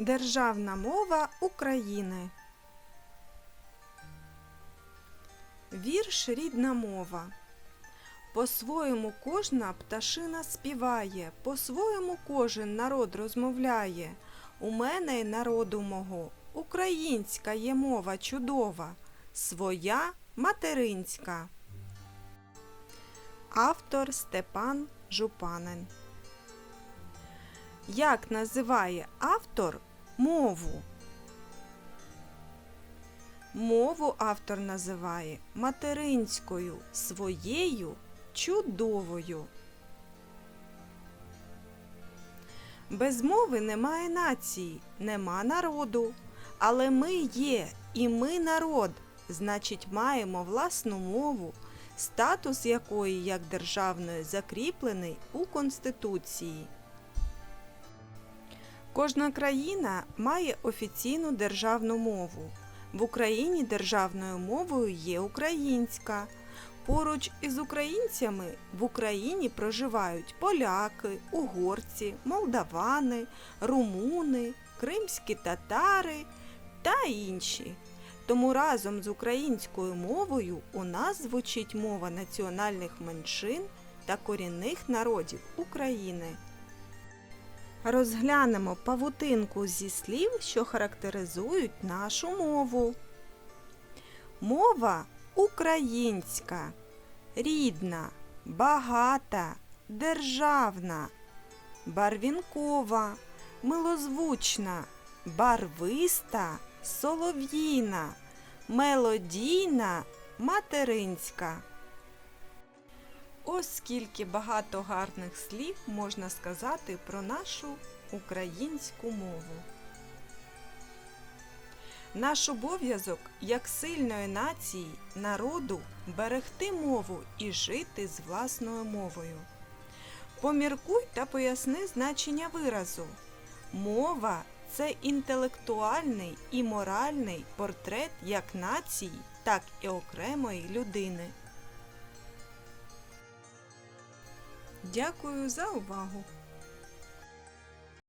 Державна мова України. Вірш рідна мова. По-своєму кожна пташина співає, по-своєму кожен народ розмовляє. У мене й народу мого українська є мова чудова, своя материнська. Автор Степан Жупанин. Як називає автор мову? Мову автор називає материнською, своєю чудовою. Без мови немає нації, нема народу. Але ми є, і ми народ, значить, маємо власну мову, статус якої як державної закріплений у Конституції. Кожна країна має офіційну державну мову. В Україні державною мовою є українська. Поруч із українцями в Україні проживають поляки, угорці, молдавани, румуни, кримські татари та інші. Тому разом з українською мовою у нас звучить мова національних меншин та корінних народів України. Розглянемо павутинку зі слів, що характеризують нашу мову. Мова українська, рідна, багата, державна, барвінкова, милозвучна, барвиста, солов'їна, мелодійна, материнська. Ось скільки багато гарних слів можна сказати про нашу українську мову. Наш обов'язок як сильної нації, народу берегти мову і жити з власною мовою. Поміркуй та поясни значення виразу. Мова це інтелектуальний і моральний портрет як нації, так і окремої людини. Дякую за увагу!